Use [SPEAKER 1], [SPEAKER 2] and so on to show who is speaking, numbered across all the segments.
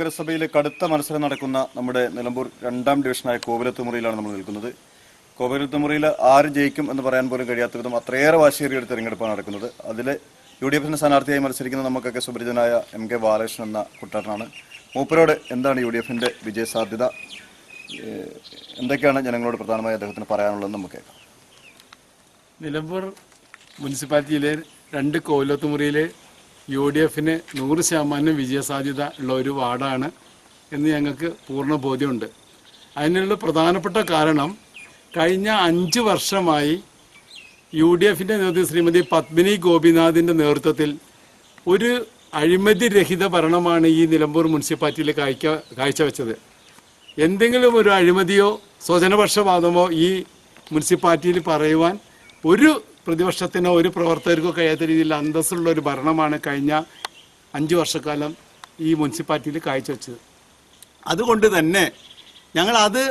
[SPEAKER 1] നഗരസഭയിലെ കടുത്ത മത്സരം നടക്കുന്ന നമ്മുടെ നിലമ്പൂർ രണ്ടാം ഡിവിഷനായ കോവിലത്തുമുറിയിലാണ് നമ്മൾ നിൽക്കുന്നത്. കോവിലത്തുമുറിയിൽ ആര് ജയിക്കും എന്ന് പറയാൻ പോലും കഴിയാത്ത വിധം അത്രയേറെ വാശിയേറിയ ഒരു തെരഞ്ഞെടുപ്പാണ് നടക്കുന്നത്. അതിൽ യു ഡി എഫിന്റെ സ്ഥാനാർത്ഥിയായി മത്സരിക്കുന്ന നമുക്കൊക്കെ സുപരിചിതനായ എം കെ ബാലകൃഷ്ണൻ എന്ന കുട്ടാട്ടനാണ് മൂപ്പരോട് എന്താണ് യു ഡി എഫിന്റെ വിജയ സാധ്യത എന്തൊക്കെയാണ് ജനങ്ങളോട് പ്രധാനമായി അദ്ദേഹത്തിന് പറയാനുള്ളത് നമുക്ക് കേൾക്കാം.
[SPEAKER 2] നിലമ്പൂർ മുനിസിപ്പാലിറ്റിയിലെ രണ്ട് കോവിലത്തുമുറിയിലെ യു ഡി എഫിന് നൂറ് ശതമാനം വിജയസാധ്യത ഉള്ള ഒരു വാർഡാണ് എന്ന് ഞങ്ങൾക്ക് പൂർണ ബോധ്യമുണ്ട്. അതിനുള്ള പ്രധാനപ്പെട്ട കാരണം കഴിഞ്ഞ അഞ്ച് വർഷമായി യു ഡി എഫിന്റെ നേതൃത്വം ശ്രീമതി പത്മിനി ഗോപിനാഥിന്റെ നേതൃത്വത്തിൽ ഒരു അഴിമതി രഹിത ഭരണമാണ് ഈ നിലമ്പൂർ മുനിസിപ്പാലിറ്റിയിൽ കാഴ്ച കാഴ്ചവെച്ചത്. എന്തെങ്കിലും ഒരു അഴിമതിയോ സ്വജനപക്ഷപാതമോ ഈ മുനിസിപ്പാലിറ്റിയിൽ പറയുവാൻ ഒരു പ്രതിപക്ഷത്തിനോ ഒരു പ്രവർത്തകർക്കോ കഴിയാത്ത രീതിയിൽ അന്തസ്സുള്ള ഒരു ഭരണമാണ് കഴിഞ്ഞ അഞ്ച് വർഷക്കാലം ഈ മുനിസിപ്പാലിറ്റിയിൽ കാഴ്ചവെച്ചത്. അതുകൊണ്ട് തന്നെ ഞങ്ങൾ അത്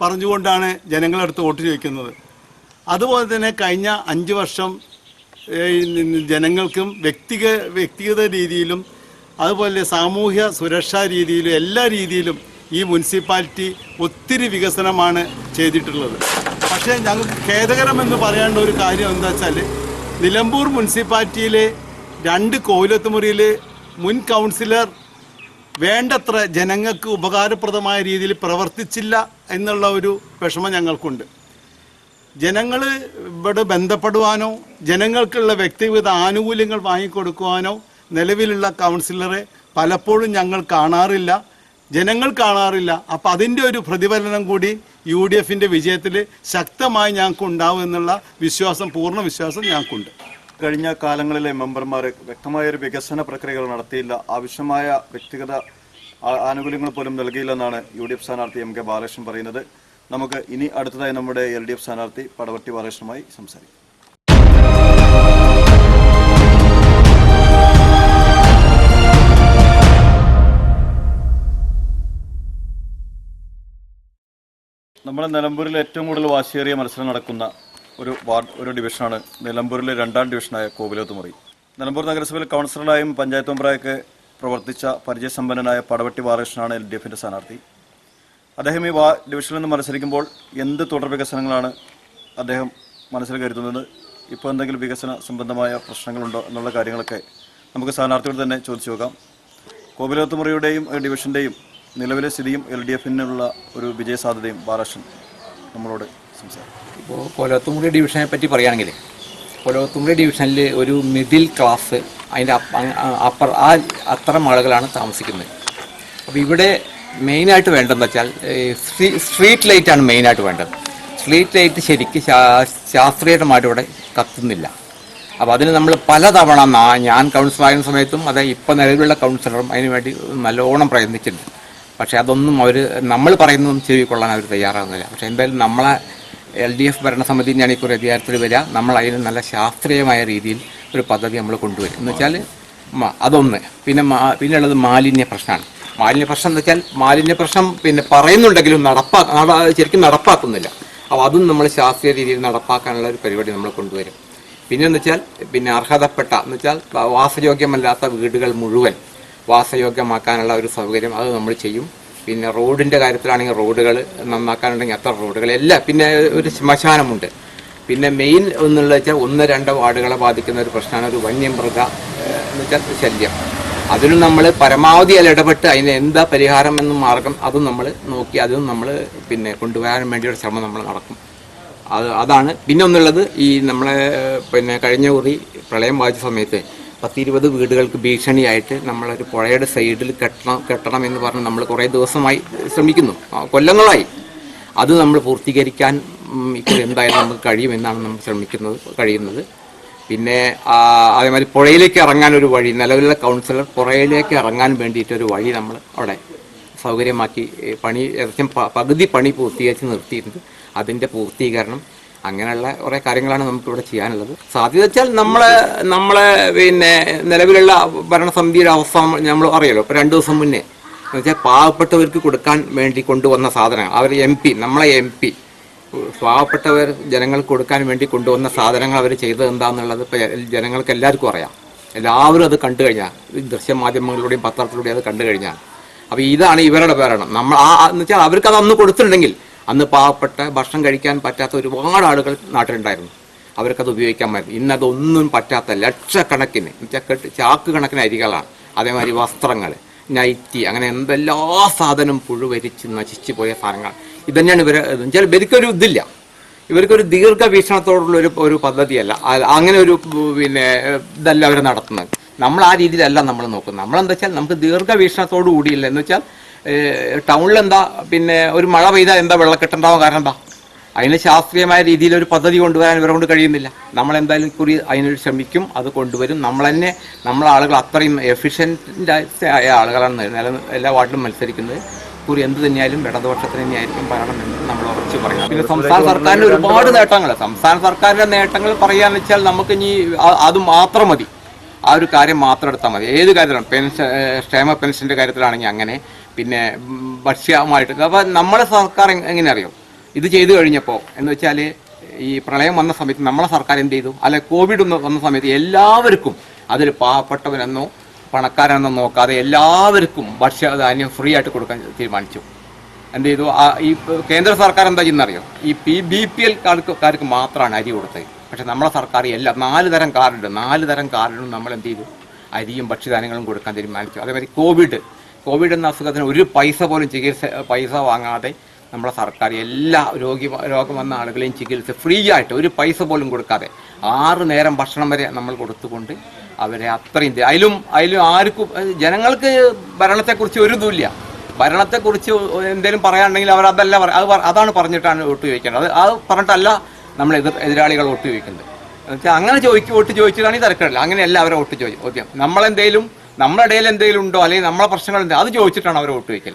[SPEAKER 2] പറഞ്ഞുകൊണ്ടാണ് ജനങ്ങളടുത്ത് വോട്ട് ചോദിക്കുന്നത്. അതുപോലെ തന്നെ കഴിഞ്ഞ അഞ്ച് വർഷം ജനങ്ങൾക്കും വ്യക്തിഗ വ്യക്തിഗത രീതിയിലും അതുപോലെ സാമൂഹ്യ സുരക്ഷാ രീതിയിലും എല്ലാ രീതിയിലും ഈ മുനിസിപ്പാലിറ്റി ഒത്തിരി വികസനമാണ് ചെയ്തിട്ടുള്ളത്. പക്ഷേ ഞങ്ങൾക്ക് ഖേദകരമെന്ന് പറയേണ്ട ഒരു കാര്യം എന്താ വെച്ചാൽ നിലമ്പൂർ മുനിസിപ്പാലിറ്റിയിലെ രണ്ട് കോവിലത്തുമുറിയിലെ മുൻ കൗൺസിലർ വേണ്ടത്ര ജനങ്ങൾക്ക് ഉപകാരപ്രദമായ രീതിയിൽ പ്രവർത്തിച്ചില്ല എന്നുള്ള ഒരു വിഷമം ഞങ്ങൾക്കുണ്ട്. ജനങ്ങൾ ഇവിടെ ബന്ധപ്പെടുവാനോ ജനങ്ങൾക്കുള്ള വ്യക്തിഗത ആനുകൂല്യങ്ങൾ വാങ്ങിക്കൊടുക്കുവാനോ നിലവിലുള്ള കൗൺസിലറെ പലപ്പോഴും ഞങ്ങൾ കാണാറില്ല. ജനങ്ങൾ കാണാറില്ല. അപ്പം അതിന്റെ ഒരു പ്രതിഫലനം കൂടി യു ഡി എഫിന്റെ വിജയത്തിൽ ശക്തമായി ഞങ്ങൾക്ക് ഉണ്ടാവും എന്നുള്ള വിശ്വാസം പൂർണ വിശ്വാസം ഞങ്ങൾക്കുണ്ട്.
[SPEAKER 1] കഴിഞ്ഞ കാലങ്ങളിലെ മെമ്പർമാർ വ്യക്തമായ ഒരു വികസന പ്രക്രിയകൾ നടത്തിയില്ല. ആവശ്യമായ വ്യക്തിഗത ആനുകൂല്യങ്ങൾ പോലും നൽകിയില്ലെന്നാണ് യു ഡി എഫ് സ്ഥാനാർത്ഥി എം കെ ബാലകൃഷ്ണൻ പറയുന്നത്. നമുക്ക് ഇനി അടുത്തതായി നമ്മുടെ എൽ ഡി എഫ് സ്ഥാനാർത്ഥി പടവട്ടി ബാലകൃഷ്ണനുമായി സംസാരിക്കും. നമ്മുടെ നിലമ്പൂരിൽ ഏറ്റവും കൂടുതൽ വാശിയേറിയ മത്സരം നടക്കുന്ന ഒരു വാർഡ് ഒരു ഡിവിഷനാണ് നിലമ്പൂരിലെ രണ്ടാം ഡിവിഷനായ കോവിലത്തുമുറി. നിലമ്പൂർ നഗരസഭയിൽ കൗൺസിലറായും പഞ്ചായത്ത് മെമ്പറായൊക്കെ പ്രവർത്തിച്ച പരിചയസമ്പന്നനായ പടവട്ടി ബാലകൃഷ്ണനാണ് എൽ ഡി എഫിന്റെ സ്ഥാനാർത്ഥി. അദ്ദേഹം ഈ വാ ഡിവിഷനിൽ നിന്ന് മത്സരിക്കുമ്പോൾ എന്ത് തുടർ വികസനങ്ങളാണ് അദ്ദേഹം മനസ്സിൽ കരുതുന്നത്? ഇപ്പോൾ എന്തെങ്കിലും വികസന സംബന്ധമായ പ്രശ്നങ്ങളുണ്ടോ എന്നുള്ള കാര്യങ്ങളൊക്കെ നമുക്ക് സ്ഥാനാർത്ഥിയോട് തന്നെ ചോദിച്ചു നോക്കാം. കോവിലത്തുമുറിയുടെയും ഡിവിഷന്റെയും നിലവിലെ സ്ഥിതിയും എൽ ഡി എഫിനുള്ള ഒരു വിജയസാധ്യതയും ബാലകൃഷ്ണൻ നമ്മളോട് സംസാരിക്കും.
[SPEAKER 3] ഇപ്പോൾ കൊലത്തുമുടി ഡിവിഷനെ പറ്റി പറയുകയാണെങ്കിൽ കൊലത്തുമുടി ഡിവിഷനിൽ ഒരു മിഡിൽ ക്ലാസ് അതിന്റെ അപ്പർ ആ അത്തരം ആളുകളാണ് താമസിക്കുന്നത്. അപ്പോൾ ഇവിടെ മെയിനായിട്ട് വേണ്ടതെന്ന് വെച്ചാൽ സ്ട്രീറ്റ് ലൈറ്റാണ് മെയിനായിട്ട് വേണ്ടത്. സ്ട്രീറ്റ് ലൈറ്റ് ശരിക്ക് ശാസ്ത്രീയമായിട്ട് ഇവിടെ കത്തുന്നില്ല. അപ്പോൾ അതിന് നമ്മൾ പലതവണ തവണ ഞാൻ കൗൺസിലറായിരുന്ന സമയത്തും അതെ ഇപ്പോൾ നിലവിലുള്ള കൗൺസിലറും അതിനുവേണ്ടി നല്ലോണം പ്രയത്നിച്ചിട്ടുണ്ട്. പക്ഷേ അതൊന്നും അവർ നമ്മൾ പറയുന്നതും ചെവിക്കൊള്ളാൻ അവർ തയ്യാറാകുന്നില്ല പക്ഷേ എന്തായാലും നമ്മളെ എൽ ഡി എഫ് ഭരണസമിതി ഞാൻ ഇപ്പോൾ അധികാരത്തിൽ വരിക. നമ്മൾ അതിന് നല്ല ശാസ്ത്രീയമായ രീതിയിൽ ഒരു പദ്ധതി നമ്മൾ കൊണ്ടുവരും. എന്ന് വെച്ചാൽ അതൊന്ന്. പിന്നെ മാ- പിന്നെ ഉള്ളത് മാലിന്യ പ്രശ്നമാണ്. മാലിന്യ പ്രശ്നം എന്ന് വെച്ചാൽ മാലിന്യ പ്രശ്നം പിന്നെ പറയുന്നുണ്ടെങ്കിലും നടപ്പാ നട- ശരിക്കും നടപ്പാക്കുന്നില്ല. അപ്പോൾ അതും നമ്മൾ ശാസ്ത്രീയ രീതിയിൽ നടപ്പാക്കാനുള്ള ഒരു പരിപാടി നമ്മൾ കൊണ്ടുവരും. പിന്നെ എന്ന് വെച്ചാൽ പിന്നെ അർഹതപ്പെട്ട എന്ന് വെച്ചാൽ വാസയോഗ്യമല്ലാത്ത വീടുകൾ മുഴുവൻ വാസയോഗ്യമാക്കാനുള്ള ഒരു സൗകര്യം അത് നമ്മൾ ചെയ്യും. പിന്നെ റോഡിന്റെ കാര്യത്തിലാണെങ്കിൽ റോഡുകൾ നന്നാക്കാനുണ്ടെങ്കിൽ അത്ര റോഡുകൾ എല്ലാം പിന്നെ ഒരു ശ്മശാനമുണ്ട്. പിന്നെ മെയിൻ എന്നുള്ള വെച്ചാൽ ഒന്ന് രണ്ട് വാർഡുകളെ ബാധിക്കുന്ന ഒരു പ്രശ്നമാണ് ഒരു വന്യമൃഗ എന്ന് വെച്ചാൽ ശല്യം. അതിനും നമ്മൾ പരമാവധി അതിൽ ഇടപെട്ട് അതിന് എന്താ പരിഹാരം എന്ന മാർഗം അതും നമ്മൾ നോക്കി അതും നമ്മൾ പിന്നെ കൊണ്ടുവരാൻ വേണ്ടിയുള്ള ശ്രമം നമ്മൾ നടക്കും. അത് അതാണ്. പിന്നെ ഒന്നുള്ളത് ഈ നമ്മളെ പിന്നെ കഴിഞ്ഞ കുറി പ്രളയം ബാധിച്ച സമയത്ത് പത്തിരുപത് വീടുകൾക്ക് ഭീഷണിയായിട്ട് നമ്മളൊരു പുഴയുടെ സൈഡിൽ കെട്ടണം കെട്ടണം എന്ന് പറഞ്ഞ് നമ്മൾ കുറേ ദിവസമായി ശ്രമിക്കുന്നു. കൊല്ലങ്ങളായി. അത് നമ്മൾ പൂർത്തീകരിക്കാൻ ഇപ്പോൾ എന്തായാലും നമുക്ക് കഴിയുമെന്നാണ് നമ്മൾ ശ്രമിക്കുന്നത് കഴിയുന്നത്. പിന്നെ അതേമാതിരി പുഴയിലേക്ക് ഇറങ്ങാൻ ഒരു വഴി നിലവിലുള്ള കൗൺസിലർ പുഴയിലേക്ക് ഇറങ്ങാൻ വേണ്ടിയിട്ട് ഒരു വഴി നമ്മൾ അവിടെ സൗകര്യമാക്കി പണി ഏകദേശം പകുതി പണി പൂർത്തീകരിച്ച് നിർത്തിയിട്ടുണ്ട്. അതിന്റെ പൂർത്തീകരണം അങ്ങനെയുള്ള കുറേ കാര്യങ്ങളാണ് നമുക്ക് ഇവിടെ ചെയ്യാനുള്ളത്. സാധ്യത വെച്ചാൽ നമ്മളെ നമ്മളെ പിന്നെ നിലവിലുള്ള ഭരണസമിതിയുടെ അവസ്ഥ നമ്മൾ അറിയാലോ ഇപ്പോൾ രണ്ട് ദിവസം മുന്നേ. എന്ന് വെച്ചാൽ പാവപ്പെട്ടവർക്ക് കൊടുക്കാൻ വേണ്ടി കൊണ്ടുവന്ന സാധനങ്ങൾ അവർ എം പി നമ്മളെ എം പി. പാവപ്പെട്ടവർ ജനങ്ങൾക്ക് കൊടുക്കാൻ വേണ്ടി കൊണ്ടുവന്ന സാധനങ്ങൾ അവർ ചെയ്തത് എന്താണെന്നുള്ളത് ഇപ്പോൾ ജനങ്ങൾക്ക് എല്ലാവർക്കും അറിയാം. എല്ലാവരും അത് കണ്ടു കഴിഞ്ഞാൽ ദൃശ്യ ദൃശ്യമാധ്യമങ്ങളിലൂടെയും പത്രത്തിലൂടെയും അത് കണ്ടു കഴിഞ്ഞാൽ. അപ്പോൾ ഇതാണ് ഇവരുടെ ഭരണം. നമ്മൾ ആ എന്ന് വെച്ചാൽ അവർക്ക് അത് അന്ന് കൊടുത്തിട്ടുണ്ടെങ്കിൽ അന്ന് പാവപ്പെട്ട ഭക്ഷണം കഴിക്കാൻ പറ്റാത്ത ഒരുപാട് ആളുകൾ നാട്ടിലുണ്ടായിരുന്നു. അവർക്കത് ഉപയോഗിക്കാൻ പറ്റും ഇന്നതൊന്നും പറ്റാത്ത ലക്ഷക്കണക്കിന് ചക്കട്ട് കെട്ട് ചാക്ക് കണക്കിന് അരികളാണ് അതേമാതിരി വസ്ത്രങ്ങൾ നൈറ്റി അങ്ങനെ എന്തെല്ലാ സാധനം പുഴുവരിച്ച് നശിച്ചു പോയ സാധനങ്ങൾ. ഇതന്നെയാണ് ഇവർ ചില ഇവർക്കൊരു ഇതില്ല. ഇവർക്കൊരു ദീർഘവീക്ഷണത്തോടുള്ള ഒരു ഒരു പദ്ധതിയല്ല. അങ്ങനെ ഒരു പിന്നെ ഇതല്ല അവർ നടത്തുന്നത്. നമ്മൾ ആ രീതിയിലല്ല നമ്മൾ നോക്കുന്നത്. നമ്മളെന്താ വെച്ചാൽ നമുക്ക് ദീർഘവീക്ഷണത്തോടു കൂടിയില്ല എന്ന് വെച്ചാൽ ടൗണിൽ എന്താ പിന്നെ ഒരു മഴ പെയ്താൽ എന്താ വെള്ളക്കെട്ടുണ്ടാവാൻ കാരണം എന്താ? അതിന് ശാസ്ത്രീയമായ രീതിയിൽ ഒരു പദ്ധതി കൊണ്ടുവരാൻ ഇവരെ കൊണ്ട് കഴിയുന്നില്ല. നമ്മൾ എന്തായാലും കുറി അതിനൊരു ശ്രമിക്കും അത് കൊണ്ടുവരും. നമ്മൾ തന്നെ നമ്മളെ ആളുകൾ അത്രയും എഫിഷ്യന്റ് ആയ ആളുകളാണ് നില എല്ലാ വാർഡിലും മത്സരിക്കുന്നത്. കുറി എന്ത് തന്നെയായാലും ഇടതുപക്ഷത്തിന് തന്നെയായിരിക്കും പറയണം എന്ന് നമ്മൾ ഉറച്ചു പറയാം പിന്നെ സംസ്ഥാന സർക്കാരിന്റെ ഒരുപാട് നേട്ടങ്ങൾ സംസ്ഥാന സർക്കാരിന്റെ നേട്ടങ്ങൾ പറയുകയെന്ന് വെച്ചാൽ നമുക്ക് ഇനി അത് മാത്രം മതി. ആ ഒരു കാര്യം മാത്രം എടുത്താൽ മതി. ഏത് കാര്യത്തിലാണ് പെൻഷൻ ക്ഷേമ പെൻഷന്റെ കാര്യത്തിലാണെങ്കിൽ അങ്ങനെ. പിന്നെ ഭക്ഷ്യമായിട്ട്. അപ്പോൾ നമ്മളെ സർക്കാർ എങ്ങനെ അറിയും ഇത് ചെയ്തു കഴിഞ്ഞപ്പോൾ എന്ന് വെച്ചാൽ ഈ പ്രളയം വന്ന സമയത്ത് നമ്മളെ സർക്കാർ എന്ത് ചെയ്തു? അല്ലെ കോവിഡ് വന്ന സമയത്ത് എല്ലാവർക്കും അതിൽ പാവപ്പെട്ടവനെന്നോ പണക്കാരെന്നോ നോക്കാതെ എല്ലാവർക്കും ഭക്ഷ്യധാന്യം ഫ്രീ ആയിട്ട് കൊടുക്കാൻ തീരുമാനിച്ചു. എന്ത് ചെയ്തു? ഈ കേന്ദ്ര സർക്കാർ എന്താ ചെയ്യുന്നറിയോ? ഈ പി ബി പി എൽ കാർക്കാർക്ക് മാത്രമാണ് അരി കൊടുത്തത്. പക്ഷെ നമ്മളെ സർക്കാർ എല്ലാ നാല് തരം കാർഡുണ്ട്. നാല് തരം കാർഡിനും നമ്മൾ എന്ത് ചെയ്തു? അരിയും ഭക്ഷ്യധാന്യങ്ങളും കൊടുക്കാൻ തീരുമാനിച്ചു. അതേമാതിരി കോവിഡ് കോവിഡ് എന്ന അസുഖത്തിന് ഒരു പൈസ പോലും ചികിത്സ പൈസ വാങ്ങാതെ നമ്മുടെ സർക്കാർ എല്ലാ രോഗി രോഗം വന്ന ആളുകളെയും ചികിത്സ ഫ്രീ ആയിട്ട് ഒരു പൈസ പോലും കൊടുക്കാതെ ആറ് നേരം ഭക്ഷണം വരെ നമ്മൾ കൊടുത്തുകൊണ്ട് അവരെ അത്രയും അതിലും അതിലും ആർക്കും ജനങ്ങൾക്ക് ഭരണത്തെക്കുറിച്ച് ഒരു ഇതുമില്ല ഭരണത്തെക്കുറിച്ച് എന്തെങ്കിലും പറയാനുണ്ടെങ്കിൽ അവർ അതല്ല അത് അതാണ് പറഞ്ഞിട്ടാണ് വോട്ട് ചോദിക്കേണ്ടത്. അത് പറഞ്ഞിട്ടല്ല നമ്മൾ എതിർ എതിരാളികൾ വോട്ട് ചോദിക്കുന്നത്. എന്നുവെച്ചാൽ അങ്ങനെ ചോദിക്കും വോട്ട് ചോദിച്ചതാണ് ഈ തിരക്കില്ല അങ്ങനെയല്ല അവരെ വോട്ട് ചോദിക്കും ഓക്കെ നമ്മളെന്തെങ്കിലും നമ്മുടെ ഇടയിൽ എന്തെങ്കിലും ഉണ്ടോ അല്ലെങ്കിൽ നമ്മളെ പ്രശ്നങ്ങൾ ഉണ്ടോ അത് ചോദിച്ചിട്ടാണ് അവർ വോട്ട് വയ്ക്കൽ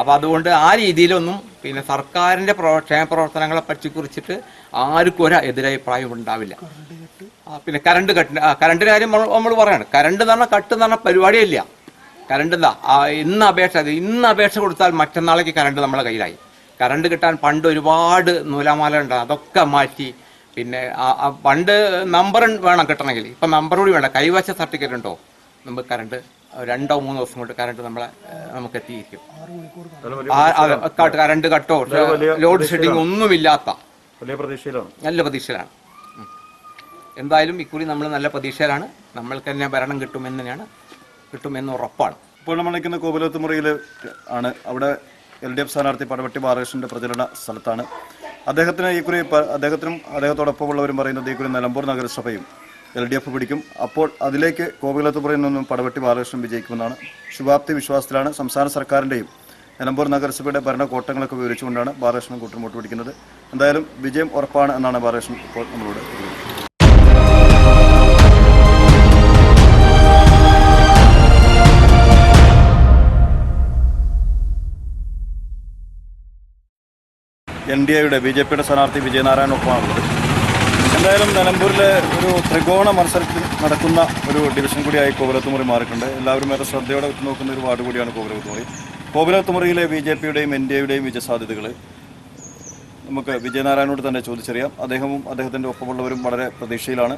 [SPEAKER 3] അപ്പോൾ അതുകൊണ്ട് ആ രീതിയിലൊന്നും പിന്നെ സർക്കാരിന്റെ പ്രവ ക്ഷേമ പ്രവർത്തനങ്ങളെ പറ്റി കുറിച്ചിട്ട് ആർക്കും ഒരു എതിരഭിപ്രായം ഉണ്ടാവില്ല. പിന്നെ കറണ്ട് കട്ടിന് ആ കറണ്ടിന്റെ കാര്യം നമ്മൾ പറയാണ്. കറണ്ട് എന്ന് പറഞ്ഞാൽ കട്ട് എന്ന് പറഞ്ഞാൽ പരിപാടിയില്ല. കറണ്ട് എന്താ? ഇന്ന് അപേക്ഷ ഇന്ന് അപേക്ഷ കൊടുത്താൽ മറ്റന്നാളേക്ക് കറണ്ട് നമ്മളെ കയ്യിലായി. കറണ്ട് കിട്ടാൻ പണ്ട് ഒരുപാട് നൂലാമാല ഉണ്ട്. അതൊക്കെ മാറ്റി പിന്നെ പണ്ട് നമ്പർ വേണം കിട്ടണമെങ്കിൽ. ഇപ്പം നമ്പർ കൂടി വേണം കൈവശ സർട്ടിഫിക്കറ്റ് ഉണ്ടോ? നമുക്ക് കറണ്ട് രണ്ടോ മൂന്നോ ദിവസം കൊണ്ട് കറണ്ട് നമ്മളെ നമുക്ക് എത്തിയിരിക്കും ആ- അതെ, കട്ട് കറണ്ട് കട്ടോ ലോഡ് ഷെഡിങ് ഒന്നുമില്ലാത്ത.
[SPEAKER 1] വലിയ പ്രതീക്ഷയിലാണ്.
[SPEAKER 3] നല്ല പ്രതീക്ഷയിലാണ്. എന്തായാലും ഇക്കുറി നമ്മൾ നല്ല പ്രതീക്ഷയിലാണ്. നമ്മൾക്ക് തന്നെ ഭരണം കിട്ടുമെന്ന് തന്നെയാണ് കിട്ടുമെന്ന് ഉറപ്പാണ്.
[SPEAKER 1] ഇപ്പോൾ നമ്മൾ നിൽക്കുന്ന കോവിലത്തുമുറിയിൽ ആണ്. അവിടെ എൽ ഡി എഫ് സ്ഥാനാർത്ഥി പടവട്ടി ബാലകൃഷ്ണന്റെ പ്രചരണ സ്ഥലത്താണ്. അദ്ദേഹത്തിന് ഈ കുറി അദ്ദേഹത്തിനും അദ്ദേഹത്തോടൊപ്പമുള്ളവരും പറയുന്നത് ഈ കുറി നിലമ്പൂർ നഗരസഭയും എൽ ഡി എഫ് പിടിക്കും. അപ്പോൾ അതിലേക്ക് കോവിലത്തുപുറയിൽ നിന്നും പടവട്ടി ബാലകൃഷ്ണൻ വിജയിക്കുമെന്നാണ് ശുഭാപ്തി വിശ്വാസത്തിലാണ് സംസ്ഥാന സർക്കാരിന്റെയും നിലമ്പൂർ നഗരസഭയുടെ ഭരണകോട്ടങ്ങളൊക്കെ വിവരിച്ചുകൊണ്ടാണ് ബാലകൃഷ്ണൻ കൂട്ടുമുട്ട് പിടിക്കുന്നത്. എന്തായാലും വിജയം ഉറപ്പാണ് എന്നാണ് ബാലകൃഷ്ണൻ ഇപ്പോൾ നമ്മളോട് എൻ ഡി എയുടെ ബി ജെ പിയുടെ സ്ഥാനാർത്ഥി വിജയനാരായണനൊപ്പമാണുള്ളത് എന്തായാലും നിലമ്പൂരിലെ ഒരു ത്രികോണ മത്സരത്തിൽ നടക്കുന്ന ഒരു ഡിവിഷൻ കൂടിയായി കോവിലത്തുമുറി മാറിയിട്ടുണ്ട്. എല്ലാവരും ഏറെ ശ്രദ്ധയോടെ നോക്കുന്ന ഒരു വാർഡ് കൂടിയാണ് കോവിലത്തുമുറി കോവിലത്തുമുറിയിലെ ബി ജെ പിയുടെയും എൻ ഡി എയുടെയും വിജയസാധ്യതകൾ നമുക്ക് വിജയനാരായണനോട് തന്നെ ചോദിച്ചറിയാം. അദ്ദേഹവും അദ്ദേഹത്തിന്റെ ഒപ്പമുള്ളവരും വളരെ പ്രതീക്ഷയിലാണ്.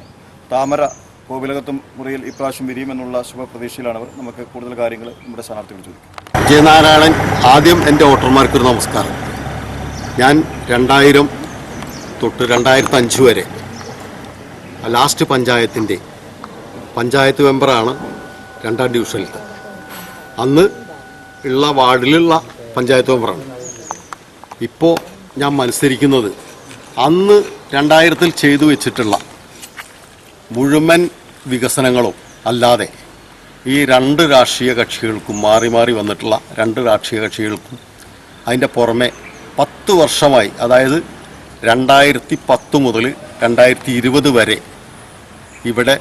[SPEAKER 1] താമര കോവിലകത്തും മുറിയിൽ ഇപ്രാവശ്യം വിരിയുമെന്നുള്ള ശുഭപ്രതീക്ഷയിലാണ് അവർ. നമുക്ക് കൂടുതൽ കാര്യങ്ങൾ നമ്മുടെ സ്ഥാനാർത്ഥികൾ ചോദിക്കും.
[SPEAKER 4] വിജയനാരായണൻ ആദ്യം എന്റെ വോട്ടർമാർക്കൊരു നമസ്കാരം. ഞാൻ രണ്ടായിരം തൊട്ട് രണ്ടായിരത്തി അഞ്ച് വരെ ലാസ്റ്റ് പഞ്ചായത്തിന്റെ പഞ്ചായത്ത് മെമ്പറാണ് രണ്ടാം ഡിവിഷനിലത്തെ. അന്ന് ഉള്ള വാർഡിലുള്ള പഞ്ചായത്ത് മെമ്പറാണ്. ഇപ്പോൾ ഞാൻ മത്സരിക്കുന്നത് അന്ന് രണ്ടായിരത്തിൽ ചെയ്തു വെച്ചിട്ടുള്ള മുഴുവൻ വികസനങ്ങളും അല്ലാതെ ഈ രണ്ട് രാഷ്ട്രീയ കക്ഷികൾക്കും മാറി മാറി വന്നിട്ടുള്ള രണ്ട് രാഷ്ട്രീയ കക്ഷികൾക്കും അതിന്റെ പുറമെ പത്ത് വർഷമായി അതായത് രണ്ടായിരത്തി പത്ത് മുതൽ രണ്ടായിരത്തി ഇരുപത് വരെ ഇവിടെ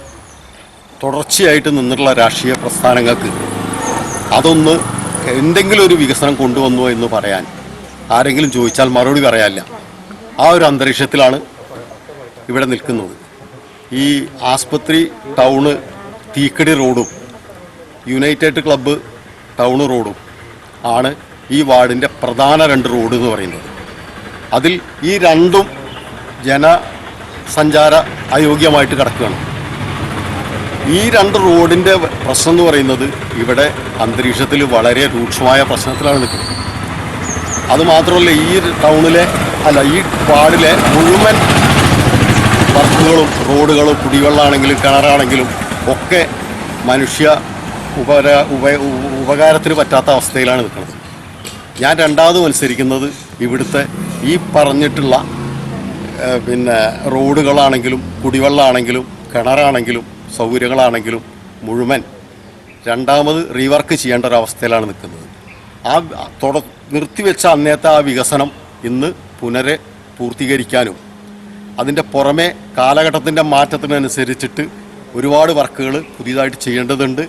[SPEAKER 4] തുടർച്ചയായിട്ട് നിന്നിട്ടുള്ള രാഷ്ട്രീയ പ്രസ്ഥാനങ്ങൾക്ക് അതൊന്ന് എന്തെങ്കിലും ഒരു വികസനം കൊണ്ടുവന്നു എന്ന് പറയാൻ ആരെങ്കിലും ചോദിച്ചാൽ മറുപടി പറയാനില്ല. ആ ഒരു അന്തരീക്ഷത്തിലാണ് ഇവിടെ നിൽക്കുന്നത്. ഈ ആസ്പത്രി ടൗണ് തീക്കടി റോഡും യുണൈറ്റഡ് ക്ലബ്ബ് ടൗൺ റോഡും ആണ് ഈ വാർഡിന്റെ പ്രധാന രണ്ട് റോഡ് എന്ന് പറയുന്നത്. അതിൽ ഈ രണ്ടും ജനസഞ്ചാര അയോഗ്യമായിട്ട് കിടക്കുകയാണ്. ഈ രണ്ട് റോഡിന്റെ പ്രശ്നം എന്ന് പറയുന്നത് ഇവിടെ അന്തരീക്ഷത്തിൽ വളരെ രൂക്ഷമായ പ്രശ്നത്തിലാണ് നിൽക്കുന്നത്. അതുമാത്രമല്ല ഈ ടൗണിലെ അല്ല ഈ പാടിലെ മുഴുവൻ വർക്കുകളും റോഡുകളും കുടിവെള്ളമാണെങ്കിലും കിണറാണെങ്കിലും ഒക്കെ മനുഷ്യ ഉപര ഉപ ഉപകാരത്തിന് പറ്റാത്ത അവസ്ഥയിലാണ് നിൽക്കുന്നത്. ഞാൻ രണ്ടാമത് മത്സരിക്കുന്നത് ഇവിടുത്തെ ഈ പറഞ്ഞിട്ടുള്ള പിന്നെ റോഡുകളാണെങ്കിലും കുടിവെള്ളമാണെങ്കിലും കിണറാണെങ്കിലും സൗകര്യങ്ങളാണെങ്കിലും മുഴുവൻ രണ്ടാമത് റീവർക്ക് ചെയ്യേണ്ട ഒരു അവസ്ഥയിലാണ് നിൽക്കുന്നത്. ആ തുട നിർത്തിവെച്ച അന്നേത്തെ ആ വികസനം ഇന്ന് പുനരെ പൂർത്തീകരിക്കാനും അതിന്റെ പുറമെ കാലഘട്ടത്തിന്റെ മാറ്റത്തിനനുസരിച്ചിട്ട് ഒരുപാട് വർക്കുകൾ പുതിയതായിട്ട് ചെയ്യേണ്ടതുണ്ട്.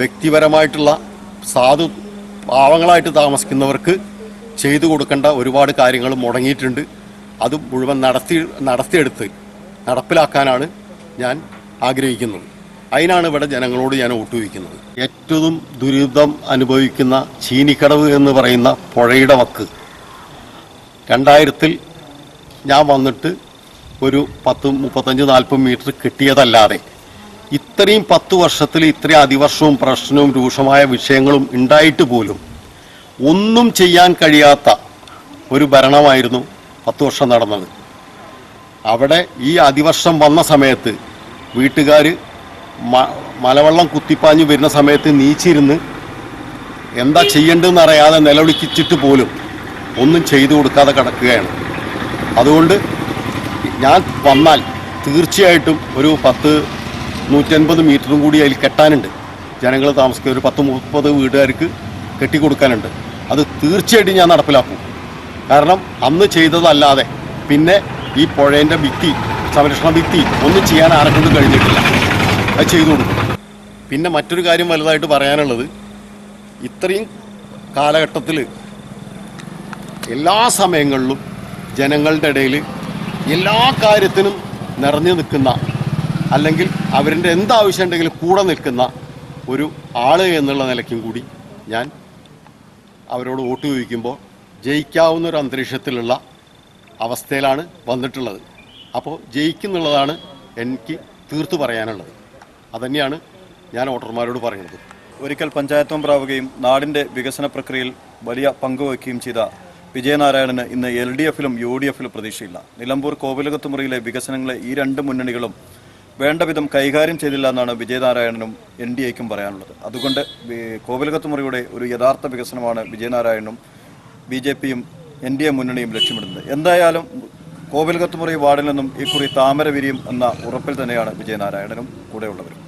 [SPEAKER 4] വ്യക്തിപരമായിട്ടുള്ള സാധു പാവങ്ങളായിട്ട് താമസിക്കുന്നവർക്ക് ചെയ്തു കൊടുക്കേണ്ട ഒരുപാട് കാര്യങ്ങൾ മുടങ്ങിയിട്ടുണ്ട്. അത് മുഴുവൻ നടത്തി നടത്തിയെടുത്ത് നടപ്പിലാക്കാനാണ് ഞാൻ ആഗ്രഹിക്കുന്നത് അതിനാണ് ഇവിടെ ജനങ്ങളോട് ഞാൻ വോട്ട് ചോദിക്കുന്നത്. ഏറ്റവും ദുരിതം അനുഭവിക്കുന്ന ചീനിക്കടവ് എന്ന് പറയുന്ന പുഴയുടെ വക്ക്. രണ്ടായിരത്തിൽ ഞാൻ വന്നിട്ട് ഒരു പത്ത് മുപ്പത്തഞ്ച് നാൽപ്പത് മീറ്റർ കിട്ടിയതല്ലാതെ ഇത്രയും പത്ത് വർഷത്തിൽ ഇത്രയും അതിവർഷവും പ്രശ്നവും രൂക്ഷമായ വിഷയങ്ങളും ഉണ്ടായിട്ട് പോലും ഒന്നും ചെയ്യാൻ കഴിയാത്ത ഒരു ഭരണമായിരുന്നു പത്ത് വർഷം നടന്നത്. അവിടെ ഈ അതിവർഷം വന്ന സമയത്ത് വീട്ടുകാർ മലവെള്ളം കുത്തിപ്പാഞ്ഞു വരുന്ന സമയത്ത് നീച്ചിരുന്ന് എന്താ ചെയ്യേണ്ടതെന്ന് അറിയാതെ നിലവിളിച്ചിട്ട് പോലും ഒന്നും ചെയ്തു കൊടുക്കാതെ കിടക്കുകയാണ്. അതുകൊണ്ട് ഞാൻ വന്നാൽ തീർച്ചയായിട്ടും ഒരു പത്ത് നൂറ്റൻപത് മീറ്ററും കൂടി അതിൽ കെട്ടാനുണ്ട്. ജനങ്ങൾ താമസിക്കുന്ന ഒരു പത്ത് മുപ്പത് വീട്ടുകാർക്ക് കെട്ടിക്കൊടുക്കാനുണ്ട്. അത് തീർച്ചയായിട്ടും ഞാൻ നടപ്പിലാക്കും. കാരണം അന്ന് ചെയ്തതല്ലാതെ പിന്നെ ഈ പുഴേന്റെ ഭിത്തി സംരക്ഷണ ഭിത്തി. ഒന്നും ചെയ്യാൻ ആരെക്കൊണ്ടും കഴിഞ്ഞിട്ടില്ല. അത് ചെയ്തു കൊടുക്കും. പിന്നെ മറ്റൊരു കാര്യം വലുതായിട്ട് പറയാനുള്ളത്. ഇത്രയും കാലഘട്ടത്തിൽ എല്ലാ സമയങ്ങളിലും ജനങ്ങളുടെ ഇടയിൽ എല്ലാ കാര്യത്തിനും നിറഞ്ഞു നിൽക്കുന്ന അല്ലെങ്കിൽ അവരുടെ എന്താവശ്യം ഉണ്ടെങ്കിലും കൂടെ നിൽക്കുന്ന ഒരു ആൾ എന്നുള്ള നിലയ്ക്കും കൂടി ഞാൻ അവരോട് വോട്ട് ചോദിക്കുമ്പോൾ ജയിക്കാവുന്ന ഒരു അന്തരീക്ഷത്തിലുള്ള അവസ്ഥയിലാണ് വന്നിട്ടുള്ളത്. അപ്പോൾ ജയിക്കുന്നുള്ളതാണ് എനിക്ക് തീർത്തു പറയാനുള്ളത്. അതന്നെയാണ് ഞാൻ വോട്ടർമാരോട് പറയുന്നത്.
[SPEAKER 1] ഒരിക്കൽ പഞ്ചായത്ത് മെമ്പറാവുകയും നാടിന്റെ വികസന പ്രക്രിയയിൽ വലിയ പങ്കുവയ്ക്കുകയും ചെയ്ത വിജയനാരായണന് ഇന്ന് എൽ ഡി എഫിലും യു ഡി എഫിലും പ്രതീക്ഷയില്ല. നിലമ്പൂർ കോവിലകത്തുമുറിയിലെ വികസനങ്ങളെ ഈ രണ്ട് മുന്നണികളും വേണ്ട വിധം കൈകാര്യം ചെയ്തില്ല എന്നാണ് വിജയനാരായണനും എൻ ഡി എക്കും പറയാനുള്ളത്. അതുകൊണ്ട് കോവിലകത്ത് കോവിലകത്തുമുറിയുടെ ഒരു യഥാർത്ഥ വികസനമാണ് വിജയനാരായണനും ബി ജെ പിയും എൻ ഡി എ മുന്നണിയും ലക്ഷ്യമിടുന്നത്. എന്തായാലും കോവിലകത്തുമുറി വാർഡിൽ നിന്നും ഇക്കുറി താമര വിരിയും എന്ന ഉറപ്പിൽ തന്നെയാണ് വിജയനാരായണനും കൂടെയുള്ളവരും.